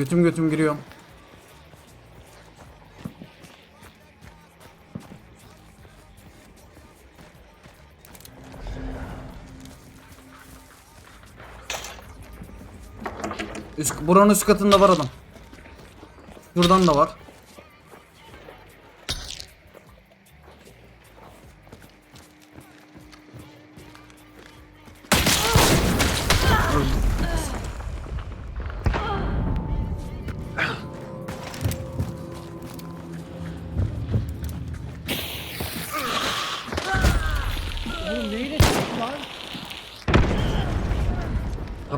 Götüm götüm giriyorum. Üst, buranın üst katında var adam. Şuradan da var.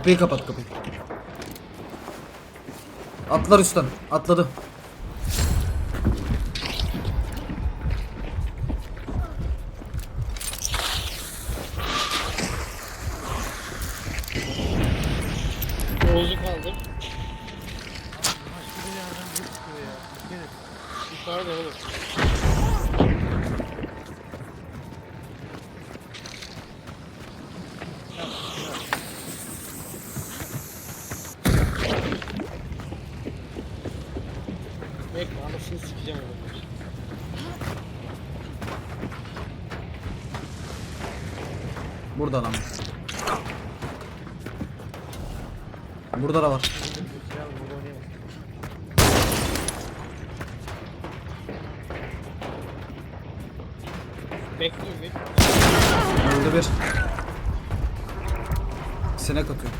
Kapıyı kapat kapıyı. Atlar üstten. Atladı. Oğuz'u kaldır. Başka bir yerden bir çıkıyor ya. Gelin. Yukarıda oğlum. Bekle anasını sikeceğim adamı. Burada lan. Burada da var. Bekliyor bir. Öldü bir. Sinek atıyor.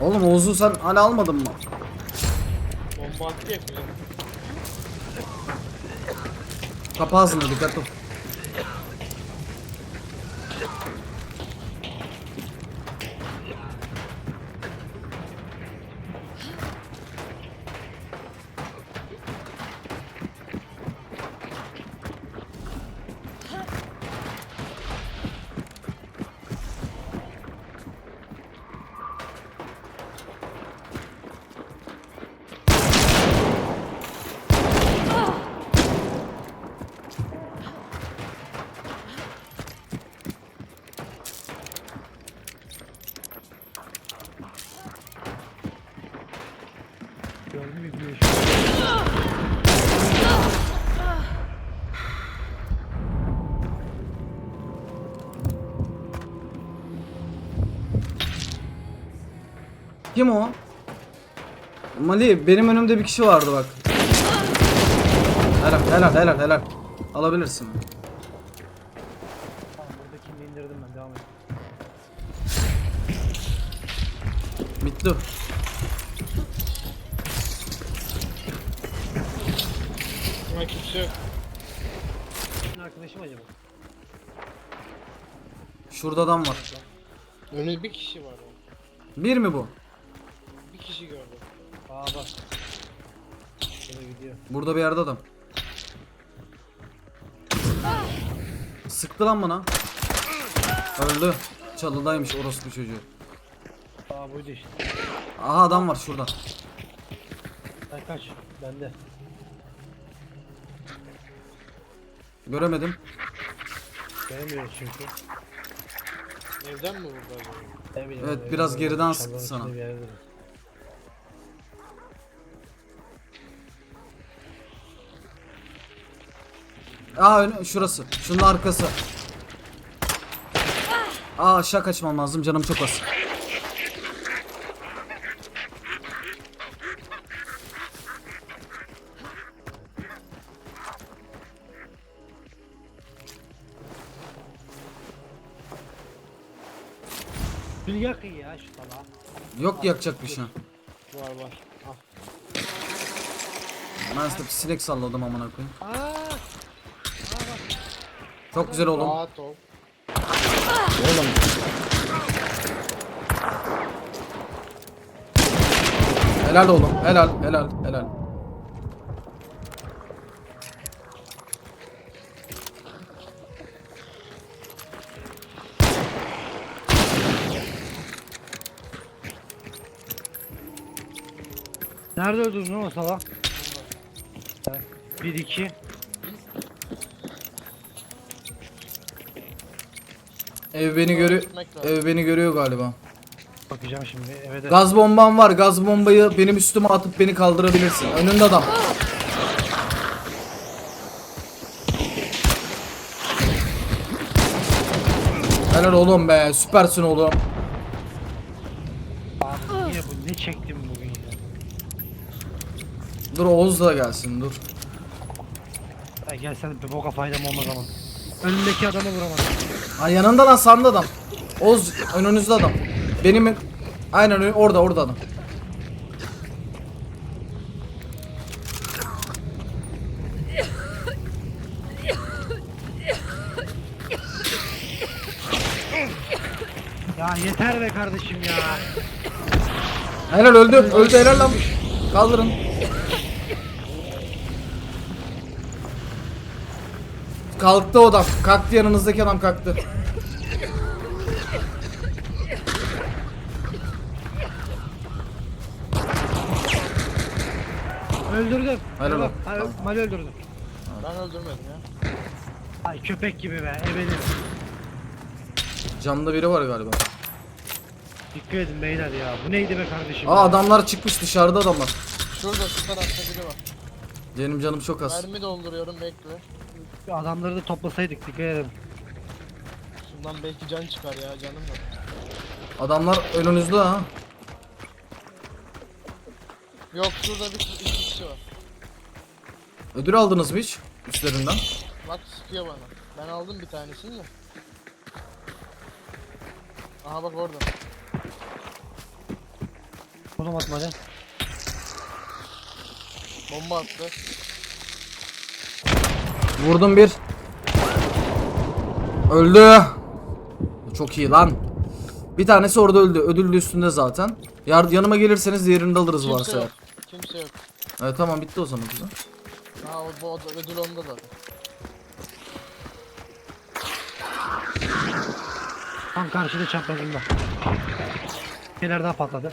Oğlum Oğuz'u sen hala almadın mı? Bomba attı ya kuzen. Kapa ağzını dikkatli ol. Kim o? Mali benim önümde bir kişi vardı bak. Helal helal helal helal. Alabilirsin. Tamam buradakini indirdim ben devam et. Bitti. Ama kimse yok. Senin arkadaşım acaba? Şurada adam var. Önünde bir kişi var. Bir mi bu? Aa bak. Şöyle gidiyor. Burada bir yerde adam. Sıktı lan bana. Öldü. Çalıdaymış orospu çocuğu. Aa buydu işte. Aha adam var şurada. Sen kaç. Bende. Göremedim. Göremiyoruz çünkü. Evden mi vurdu acaba? Ne bileyim, Evet, biraz geriden sıktı içinde sana. bir yerdedir. Aa ön- şurası. Şunun arkası. Aa aşağı kaçmam lazım canım çok az. Şunu yakın ya şu salağı. Yok yakacak bir şey. Var var. Al. Ben size bir sinek salladım amına koyayım. Aa! Çok güzel oğlum. Rahat ol. Oğlum. Helal oğlum. Helal, helal, helal. Nerede öldürdün o salak? 1 2 Ev beni görüyor. Ev beni görüyor galiba. Bakacağım şimdi eve de. Gaz bombam var. Gaz bombayı benim üstüme atıp beni kaldırabilirsin. Önünde adam. Helal oğlum be. Süpersin oğlum. Abi niye bu ne çektim bugün ya. Dur Oğuz da gelsin dur. Ya gel sen bir boka faydam olmaz ama. Önündeki adamı vuramadım. Ay yanında lan sağında adam. Oğuz önünüzde adam. Benim aynen ö- orada orada adam. Ya yeter be kardeşim ya. Helal öldü. Öldü helal lan. Kaldırın. Kalktı o adam. Kalktı yanınızdaki adam kalktı. Öldürdüm. Helal Bak, olsun. ha, Tamam. Mali öldürdüm. Ben öldürmedim ya. Ay köpek gibi be ebelim. Camda biri var galiba. Dikkat edin beyler ya. Bu neydi be kardeşim? Aa adamlar çıkmış dışarıda adamlar. Şurada şu tarafta biri var. Benim canım çok az. Mermi dolduruyorum bekle. Şu Adamları da toplasaydık dikkat edin. Şundan belki can çıkar ya canım yok. Adamlar önünüzde ha. Yok şurada bir iki kişi var. Ödül aldınız mı hiç? Üstlerinden. Bak sıkıyor bana. Ben aldım bir tanesini de. Aha bak orada. Konum atma hadi. Bomba attı. Vurdum bir. Öldü. Çok iyi lan. Bir tanesi orada öldü. Ödül de üstünde zaten. Yar yanıma gelirseniz diğerini de alırız varsa. Kimse eğer. yok. Kimse yok. Evet tamam bitti o zaman güzel. Ha o, bu, o- ödül onda da. Tam karşıda çaprazında. Şeyler daha patladı.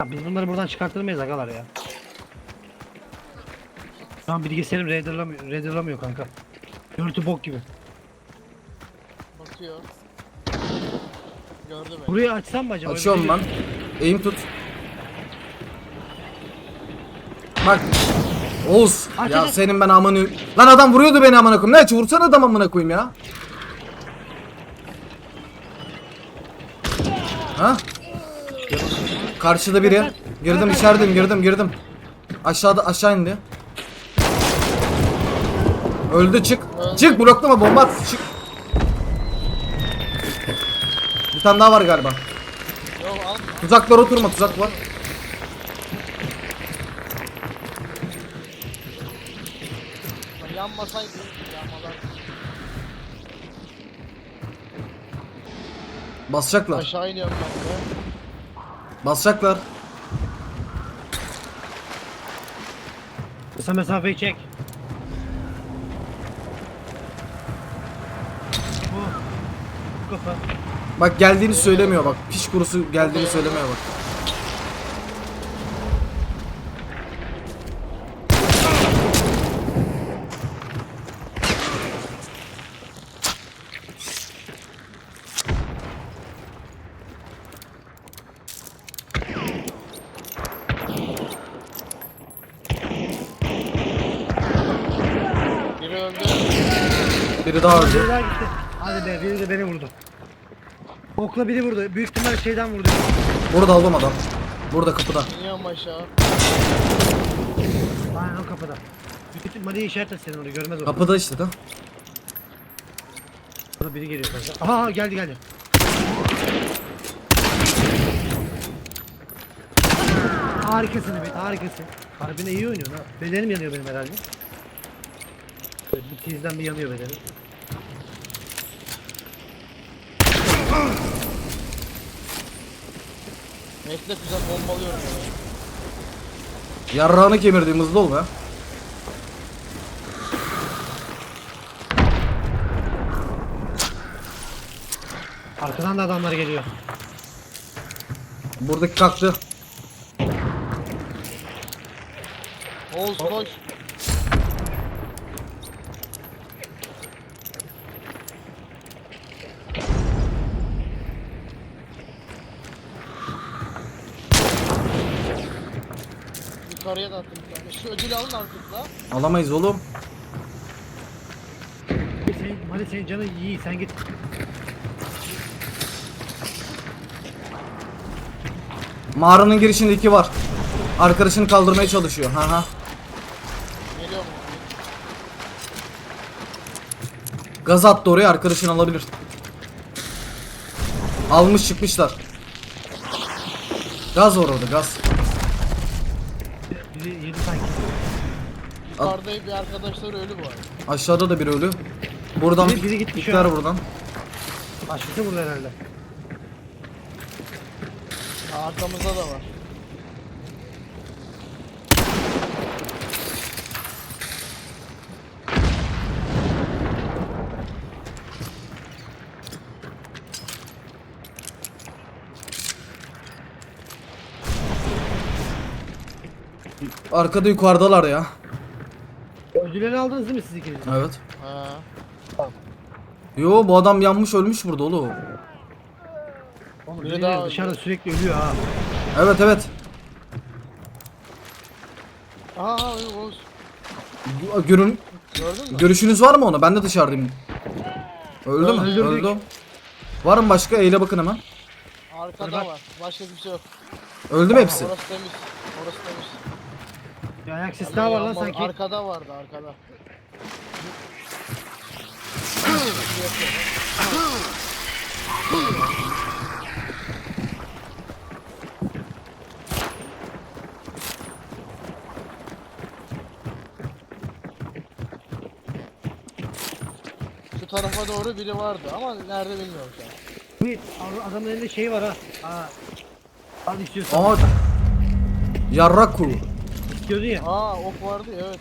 Ya biz bunları buradan çıkartırmayız agalar ya. Şu an bilgisayarım renderlamıyor, renderlamıyor kanka. Görüntü bok gibi. Bakıyor. Gördü beni. Burayı açsam mı acaba? Açıyorum ben. Eğim tut. Bak. Oğuz. Aç, ya aç. senin ben amını... Lan adam vuruyordu beni amına koyayım. Ne aç vursana adam amına koyayım ya. Ha? Karşıda biri. Girdim içerideyim girdim girdim. Aşağıda aşağı indi. Öldü çık. Çık bloklama bomba at çık. Bir tane daha var galiba. Yok al. Tuzaklar oturma tuzak var. Yanmasaydı. Yanmalar. Basacaklar. Aşağı iniyorum ben de. Basacaklar. Kısa mesafeyi çek. Bu. Bu kapı. Bak geldiğini söylemiyor bak. Piş kurusu geldiğini söylemiyor bak. Biri öldü. Biri daha Biri öldü. daha gitti. Hadi be biri de beni vurdu. Okla biri vurdu. Büyük ihtimal şeyden vurdu. Burada aldım adam. Burada kapıda. İniyorum aşağı. Aynen o kapıda. Büyük ihtimal işaret et senin onu görmez o. Kapıda işte de. Burada biri geliyor kanka. Aha aha, geldi geldi. Harikasın Ümit harikasın. Harbine iyi oynuyorsun ha. Bedenim yanıyor benim herhalde. Böyle Bir tizden bir yanıyor bedenim. Bekle güzel bombalıyorum ya. Yarrağını kemirdiğim hızlı ol be. Arkadan da adamlar geliyor. Buradaki kalktı. Oğuz koş. Yukarıya da attım bir tane. Şu ödülü alın artık la. Alamayız oğlum. Senin, Mali senin canın iyi sen git. Mağaranın girişinde iki var. Arkadaşını kaldırmaya çalışıyor. Ha ha. Geliyor mu? Gaz attı oraya arkadaşını alabilir. Almış çıkmışlar. Gaz var orada gaz. Yukarıda bir arkadaşlar ölü bu arada. Aşağıda da bir ölü. Buradan Biri- biri gitti şu an. buradan. Başkası burada herhalde. Ha, arkamızda da var. Arkada yukarıdalar ya. Ödülleri aldınız değil mi siz ikiniz? Evet. Ha. Yo bu adam yanmış ölmüş burada oğlum. Oğlum Biri daha dışarıda sürekli ölüyor ha. Evet evet. Aa Oğuz. Görün Gördün mü? görüşünüz var mı ona? Ben de dışarıdayım. Öldü mü? Öldürdük. Öldü. Var mı başka? Eyle bakın hemen. Arkada Bak. var. Başka bir şey yok. Öldü mü hepsi? Orası temiz. Orası temiz. Bir ayak sesi daha var lan sanki. Arkada vardı arkada. Şu tarafa doğru biri vardı ama nerede bilmiyorum şu an. Bir ad- adamın elinde şey var ha. Ha. Al istiyorsan. Aa. Yarrak kuru. İstiyordun ya. Aa ok vardı ya, evet.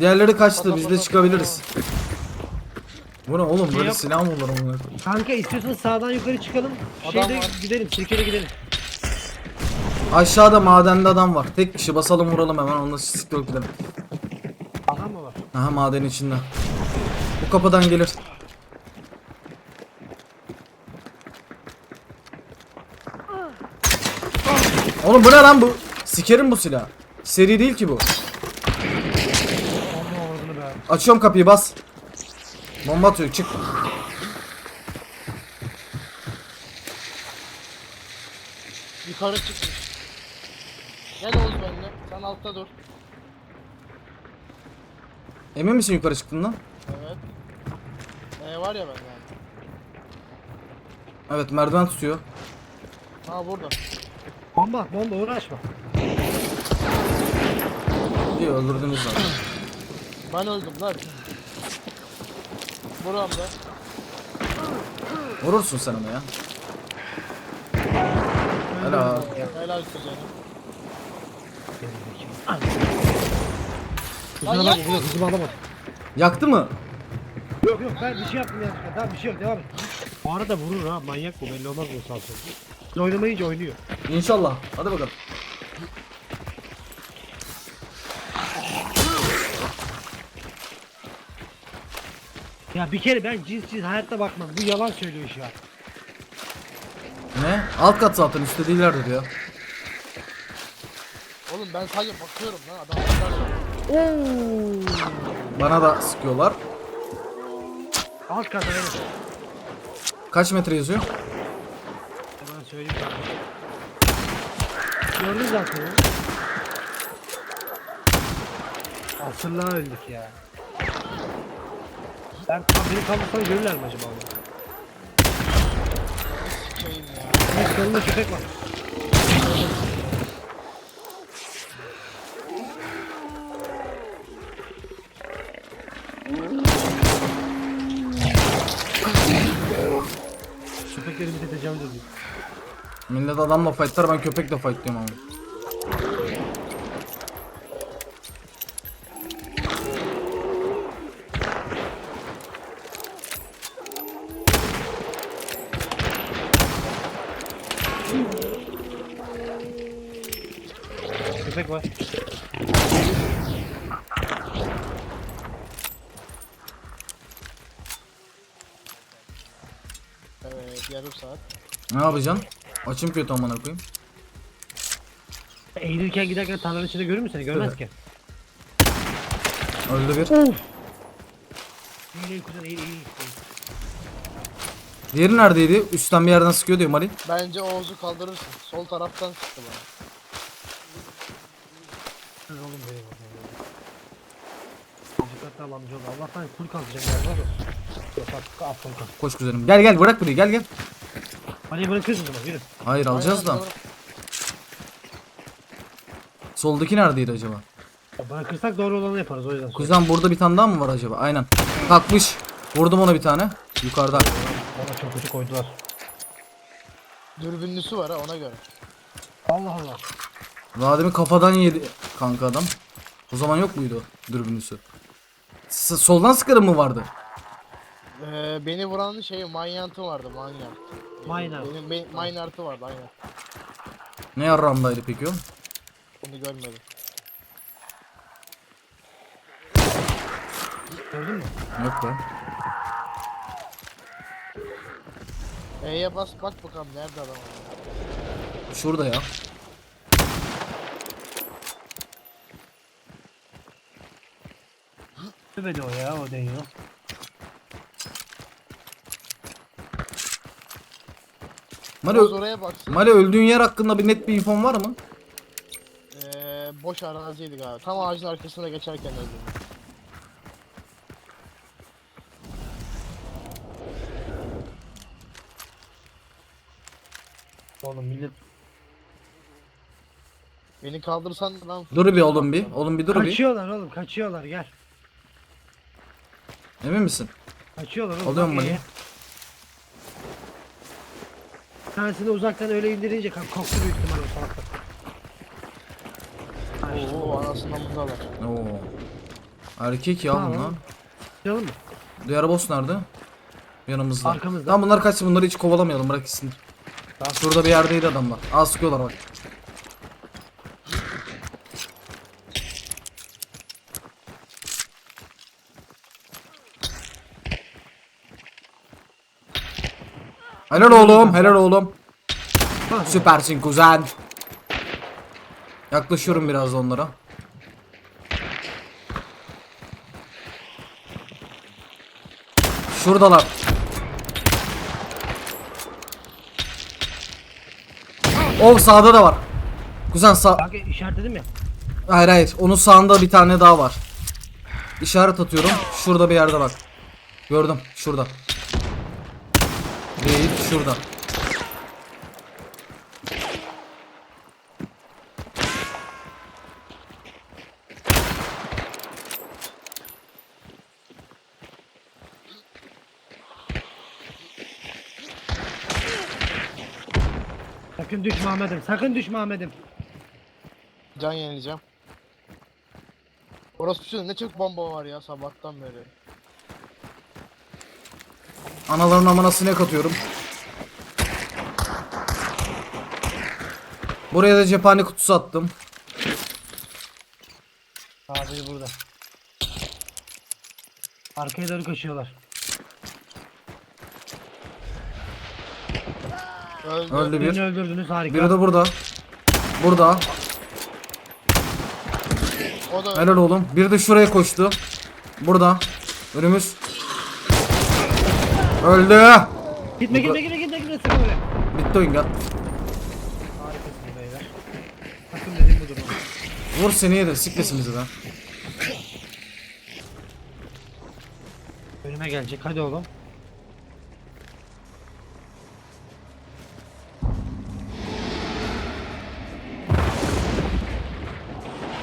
Diğerleri kaçtı. Pata Biz de çıkabiliriz. Bu ne oğlum? Şey Böyle yap- silah mı olur koyayım? Kanka istiyorsan sağdan yukarı çıkalım. Adam Şeyde var. gidelim, sirkele gidelim. Aşağıda madende adam var. Tek kişi basalım vuralım hemen onunla siktir gidelim. Adam mı var? Aha maden içinde. Bu kapıdan gelir. Oğlum bu ne lan bu? Sikerim bu silah. Seri değil ki bu. Açıyorum kapıyı bas. Bomba atıyor çık. Yukarı çıkmış. Gel Oğuz benimle. Sen altta dur. Emin misin yukarı çıktığından? Evet. Ee, var ya bende. Evet merdiven tutuyor. Ha burada. Bomba, bomba uğraşma. İyi öldürdünüz zaten. Ben öldüm lan. Buramda. Vurursun sen onu ya. Helal. Helal olsun canım. Lan bakma, yapma. yok hızımı alamadım. Yaktı mı? Yok yok ben bir şey yaptım ya. Tamam bir şey yok devam et. Bu arada vurur ha manyak bu belli olmaz bu sağ sol. Oynamayınca oynuyor. İnşallah. Hadi bakalım. Ya bir kere ben cins cins hayatta bakmam. Bu yalan söylüyor şu an. Ne? Alt kat zaten üstte değillerdir ya. Oğlum ben sadece bakıyorum lan adam. Oo. Bana da sıkıyorlar. Alt kata evet. Kaç metre yazıyor? Hemen söyleyeyim. Gördün zaten ya. Asırlığa öldük ya. Ben beni kaldırsam görürler mi acaba. Bir solunda köpek var. Köpekleri bize tecavüz ediyor. Millet adamla fightlar ben köpekle fightlıyorum ama. Köpek var. Evet yarım saat. Ne yapacaksın? Açım kötü amına koyayım. Eğilirken giderken tarlanın içinde görür mü seni? Görmez ki. Öldü bir. Eğil eğil kuzen eğil eğil. eğil. Diğeri neredeydi? Üstten bir yerden sıkıyor diyor Mali. Bence Oğuz'u kaldırırsın. Sol taraftan sıktı bana. Dur oğlum benim. Dikkatli al amcaoğlu. Allah'tan kul kazacak galiba da. Yok at at kul kaz. Koş kuzenim. Gel gel bırak burayı gel gel. Hadi bırakıyorsun zaman yürü. Hayır alacağız da. Soldaki neredeydi acaba? Ya Bırakırsak doğru olanı yaparız o yüzden. Kuzen burada bir tane daha mı var acaba? Aynen. Kalkmış. Vurdum ona bir tane. Yukarıda. Ona çok kötü koydular. Dürbünlüsü var ha ona göre. Allah Allah. Daha demin kafadan yedi kanka adam. O zaman yok muydu dürbünüsü? S- soldan sıkarım mı vardı? Ee, beni vuran şey manyantı vardı manyant. Miner. Benim be, mineartı vardı aynen. Ne yarramdaydı peki o? Onu görmedim. Gördün mü? Yok be. E'ye bas bak bakalım nerede adam. Şurada ya. Tübedi o ya o oraya baksın. Mali öldüğün yer hakkında bir net bir infon var mı? Ee, boş araziydi galiba. Tam ağacın arkasına geçerken öldüm. Oğlum millet Beni kaldırsan lan. Dur bir oğlum bir. Oğlum bir dur bir. kaçıyorlar oğlum kaçıyorlar gel. Emin misin? Kaçıyorlar oğlum. E'ye. Bir tanesini uzaktan öyle indirince kalk koktu büyük ihtimalle o salakta. Oo anasından bundalar. Oo. Erkek ya Tamam. bunlar. Canım mı? Diğer boss nerede? Yanımızda. Arkamızda. Tamam bunlar kaçsın bunları hiç kovalamayalım bırak gitsin. Şurada bir yerdeydi adamlar. Aa sıkıyorlar bak. Helal oğlum, helal oğlum. Süpersin kuzen. Yaklaşıyorum biraz onlara. Şuradalar. Oh sağda da var. Kuzen sağ... Bak işaretledim ya. Hayır hayır. Onun sağında bir tane daha var. İşaret atıyorum. Şurada bir yerde bak. Gördüm. Şurada. Değil. Şurada. Sakın düşme Ahmet'im. Sakın düşme Ahmet'im. Can yenileceğim. Orası şu ne çok bomba var ya sabahtan beri. Anaların amına sinek atıyorum. Buraya da cephane kutusu attım. Abi burada. Arkaya doğru kaçıyorlar. Öldü. Öldü Birini bir. öldürdünüz harika. Biri de burada. Burada. O da öldü. Helal oğlum. Biri de şuraya koştu. Burada. Önümüz. Öldü. Gitme gitme gitme gitme gitme sakın öyle. Bitti oyun gel. Harikasınız beyler. Takım dediğim budur. Vur seni yedir. Siklesin bizi be. Önüme gelecek hadi oğlum.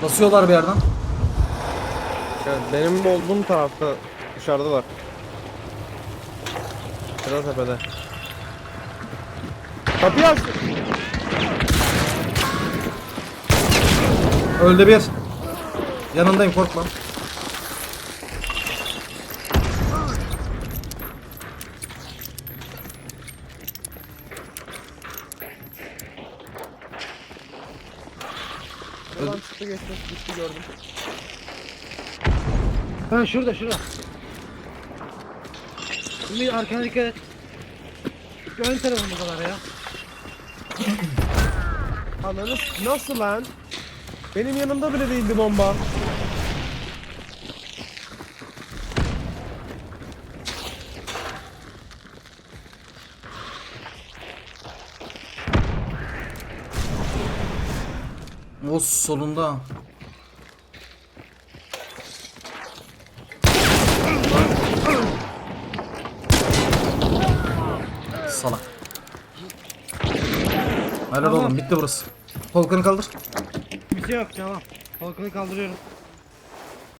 Basıyorlar bir yerden. Evet, benim olduğum tarafta dışarıdalar. Sıra tepede. Kapıyı aç. Öldü bir. Yanındayım korkma. Arkadan çıktı geçti. Gitti gördüm. Ha şurada şurada. Şimdi arkana dikkat et. Ön tarafımızdalar ya. Ananı s- nasıl lan? Benim yanımda bile değildi bomba. O solunda. Helal Tamam. oğlum bitti burası. Volkan'ı kaldır. Bir şey yok tamam. Volkan'ı kaldırıyorum.